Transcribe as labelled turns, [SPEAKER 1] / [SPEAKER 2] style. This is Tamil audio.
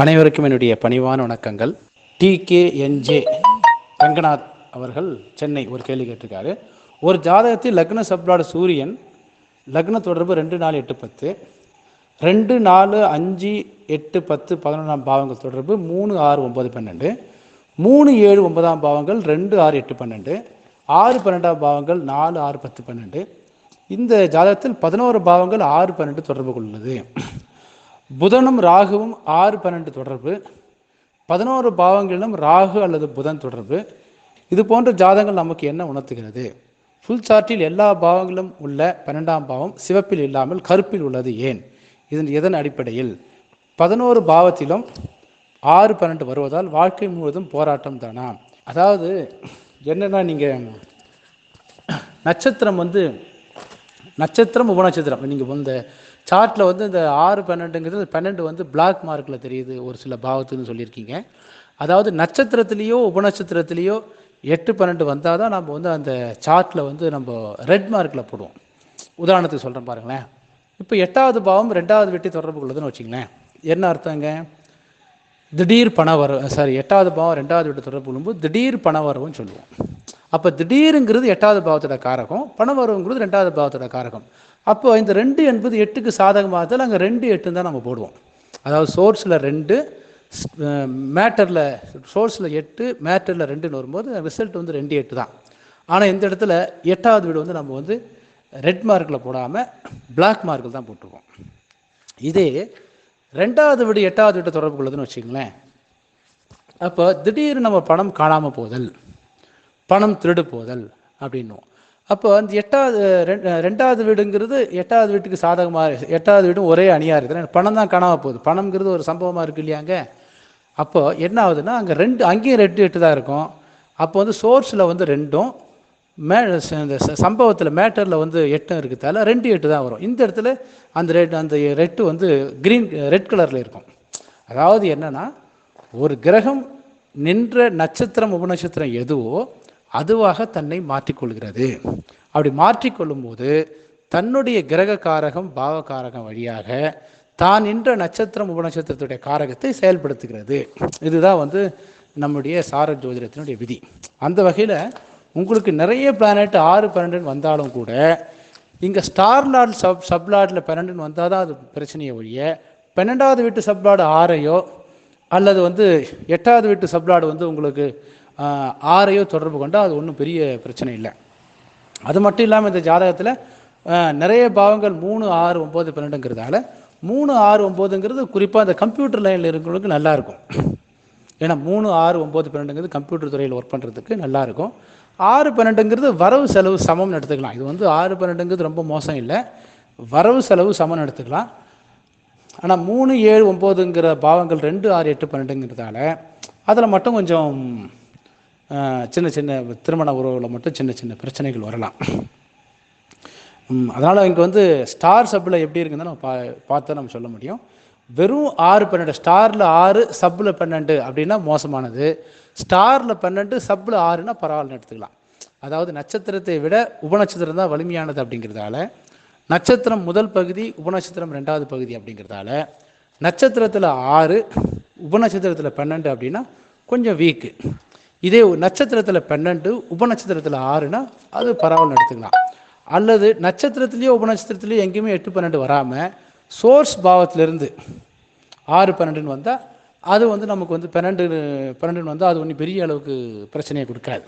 [SPEAKER 1] அனைவருக்கும் என்னுடைய பணிவான வணக்கங்கள். டிகேஎன்ஜே ரங்கநாத் அவர்கள் சென்னை ஒரு கேள்வி கேட்டிருக்காரு. ஒரு ஜாதகத்தில் லக்ன சப்ளாடு சூரியன் லக்ன தொடர்பு ரெண்டு நாலு எட்டு பத்து ரெண்டு நாலு அஞ்சு எட்டு பத்து பதினொன்றாம் பாவங்கள் தொடர்பு மூணு ஆறு ஒன்பது பன்னெண்டு மூணு ஏழு ஒன்பதாம் பாவங்கள் ரெண்டு ஆறு எட்டு பன்னெண்டு ஆறு பன்னெண்டாம் பாவங்கள் நாலு ஆறு பத்து பன்னெண்டு. இந்த ஜாதகத்தில் பதினோரு பாவங்கள் ஆறு பன்னெண்டு தொடர்பு கொள்ளுது புதனும் ராகுவும் ஆறு பன்னெண்டு தொடர்பு. பதினோரு பாவங்களிலும் ராகு அல்லது புதன் தொடர்பு. இது போன்ற ஜாதங்கள் நமக்கு என்ன உணர்த்துகிறது? ஃபுல் சார்ட்டில் எல்லா பாவங்களும் உள்ள பன்னெண்டாம் பாவம் சிவப்பில் இல்லாமல் கருப்பில் உள்ளது ஏன்? இதன் எதன் அடிப்படையில்? பதினோரு பாவத்திலும் ஆறு பன்னெண்டு வருவதால் வாழ்க்கை முழுவதும் போராட்டம் தானா? அதாவது என்னென்னா நீங்கள் நட்சத்திரம் வந்து நட்சத்திரம் உபநட்சத்திரம். நீங்கள் இந்த சார்ட்டில் வந்து இந்த ஆறு பன்னெண்டுங்கிறது பன்னெண்டு வந்து பிளாக் மார்க்கில் தெரியுது ஒரு சில பாவத்துன்னு சொல்லியிருக்கீங்க. அதாவது நட்சத்திரத்துலேயோ உபநட்சத்திரத்துலேயோ எட்டு பன்னெண்டு வந்தால் தான் நம்ம வந்து அந்த சார்ட்டில் வந்து நம்ம ரெட் மார்க்கில் போடுவோம். உதாரணத்துக்கு சொல்கிறேன் பாருங்களேன். இப்போ எட்டாவது பாவம் ரெண்டாவது வெட்டி தொடர்பு கொள்ளுதுன்னு வச்சிங்களேன் என்ன அர்த்தங்க? திடீர் பண வரவு சாரி எட்டாவது பாவம் ரெண்டாவது வெட்டி தொடர்பு கொள்ளும்போது திடீர் பண வரவுன்னு சொல்லுவோம். அப்போ திடீருங்கிறது எட்டாவது பாவத்தோட காரகம் பணம் வருங்கிறது ரெண்டாவது பாவத்தோட காரகம். அப்போ இந்த ரெண்டு என்பது எட்டுக்கு சாதகமாகத்தால் அங்கே ரெண்டு எட்டுன்னு தான் நம்ம போடுவோம். அதாவது சோர்ஸில் ரெண்டு மேட்டரில் சோர்ஸில் எட்டு மேட்டரில் ரெண்டுன்னு வரும்போது ரிசல்ட் வந்து ரெண்டு எட்டு தான். ஆனால் இந்த இடத்துல எட்டாவது வீடு வந்து நம்ம வந்து ரெட் மார்க்கில் போடாமல் பிளாக் மார்க்கில் தான் போட்டிருக்கோம் இதே ரெண்டாவது வீடு எட்டாவது வீட்டை தொடர்பு கொள்ளுதுன்னு வச்சுங்களேன் அப்போ திடீர்னு நம்ம பணம் காணாமல் போதல். பணம் திருடு போதல் அப்படின்னும் அப்போ அந்த எட்டாவது ரெண்- ரெண்டாவது வீடுங்கிறது எட்டாவது வீட்டுக்கு சாதகமாக எட்டாவது வீடும் ஒரே அணியாக இருக்குது பணம் தான் காணாமல் போகுது. பணம்ங்கிறது ஒரு சம்பவமாக இருக்கு இல்லையாங்க? அப்போ என்ன ஆகுதுன்னா அங்கே ரெண்டு அங்கேயும் ரெண்டு எட்டு தான் இருக்கும். அப்போ வந்து சோர்ஸில் வந்து ரெண்டும் மே இந்த சம்பவத்தில் மேட்டரில் வந்து எட்டும் இருக்கிறதால ரெண்டு எட்டு தான் வரும். இந்த இடத்துல அந்த ரெட் அந்த ரெட்டு வந்து க்ரீன் ரெட் கலரில் இருக்கும். அதாவது என்னென்னா ஒரு கிரகம் நின்ற நட்சத்திரம் உபநட்சத்திரம் எதுவோ அதுவாக தன்னை மாற்றிக்கொள்கிறது. அப்படி மாற்றிக்கொள்ளும் போது தன்னுடைய கிரக காரகம் பாவகாரகம் வழியாக தான் நின்ற நட்சத்திரம் உபநட்சத்திரத்துடைய காரகத்தை செயல்படுத்துகிறது. இதுதான் வந்து நம்முடைய சார ஜோதிடத்தினுடைய விதி. அந்த வகையில் உங்களுக்கு நிறைய பிளானட் ஆறு பன்னெண்டுன்னு வந்தாலும் கூட இங்கே ஸ்டார் லார்ட் சப் சப்லார்டில் பன்னெண்டுன்னு வந்தால் தான் அது பிரச்சனையை ஒழிய பன்னெண்டாவது வீட்டு சப்லார்டு ஆறையோ அல்லது வந்து எட்டாவது வீட்டு சப்லார்டு வந்து உங்களுக்கு ஆறையோ தொடர்பு கொண்டால் அது ஒன்றும் பெரிய பிரச்சனை இல்லை. அது மட்டும் இல்லாமல் இந்த ஜாதகத்தில் நிறைய பாவங்கள் மூணு ஆறு ஒம்பது பன்னெண்டுங்கிறதால மூணு ஆறு ஒம்போதுங்கிறது குறிப்பாக இந்த கம்ப்யூட்டர் லைனில் இருக்கிறவங்களுக்கு நல்லாயிருக்கும் ஏன்னா மூணு ஆறு ஒம்பது பன்னெண்டுங்கிறது கம்ப்யூட்டர் துறையில் ஒர்க் பண்ணுறதுக்கு நல்லாயிருக்கும் ஆறு பன்னெண்டுங்கிறது வரவு செலவு சமம்னு எடுத்துக்கலாம். இது வந்து ஆறு பன்னெண்டுங்கிறது ரொம்ப மோசம் இல்லை. வரவு செலவு சமம்னு எடுத்துக்கலாம். ஆனால் மூணு ஏழு ஒம்போதுங்கிற பாவங்கள் ரெண்டு ஆறு எட்டு பன்னெண்டுங்கிறதால அதில் மட்டும் கொஞ்சம் சின்ன சின்ன திருமண உறவுகளில் மட்டும் சின்ன சின்ன பிரச்சனைகள் வரலாம். அதனால் இங்கே வந்து ஸ்டார் சப்பில் எப்படி இருக்குதுன்னு நம்ம பா பார்த்தா நம்ம சொல்ல முடியும். வெறும் ஆறு பன்னெண்டு ஸ்டாரில் ஆறு சப்பில் பன்னெண்டு அப்படின்னா மோசமானது. ஸ்டாரில் பன்னெண்டு சப்பில் ஆறுனா பரவாயில்லன்னு எடுத்துக்கலாம். அதாவது நட்சத்திரத்தை விட உபநட்சத்திரம் தான் வலிமையானது அப்படிங்கிறதால நட்சத்திரம் முதல் பகுதி உபநட்சத்திரம் ரெண்டாவது பகுதி அப்படிங்கிறதால நட்சத்திரத்தில் ஆறு உபநட்சத்திரத்தில் பன்னெண்டு அப்படின்னா கொஞ்சம் வீக்கு இதே நட்சத்திரத்தில் பன்னெண்டு உபநட்சத்திரத்தில் ஆறுனா அது பரவாயில்ல எடுத்துக்கலாம். அல்லது நட்சத்திரத்துலேயோ உபநட்சத்திரத்துலேயோ எங்கேயுமே எட்டு பன்னெண்டு வராமல் சோர்ஸ் பாவத்திலிருந்து ஆறு பன்னெண்டுன்னு வந்தால் அது வந்து நமக்கு வந்து பன்னெண்டு பன்னெண்டுன்னு வந்தால் அது ஒன்றும் பெரிய அளவுக்கு பிரச்சனையை கொடுக்காது.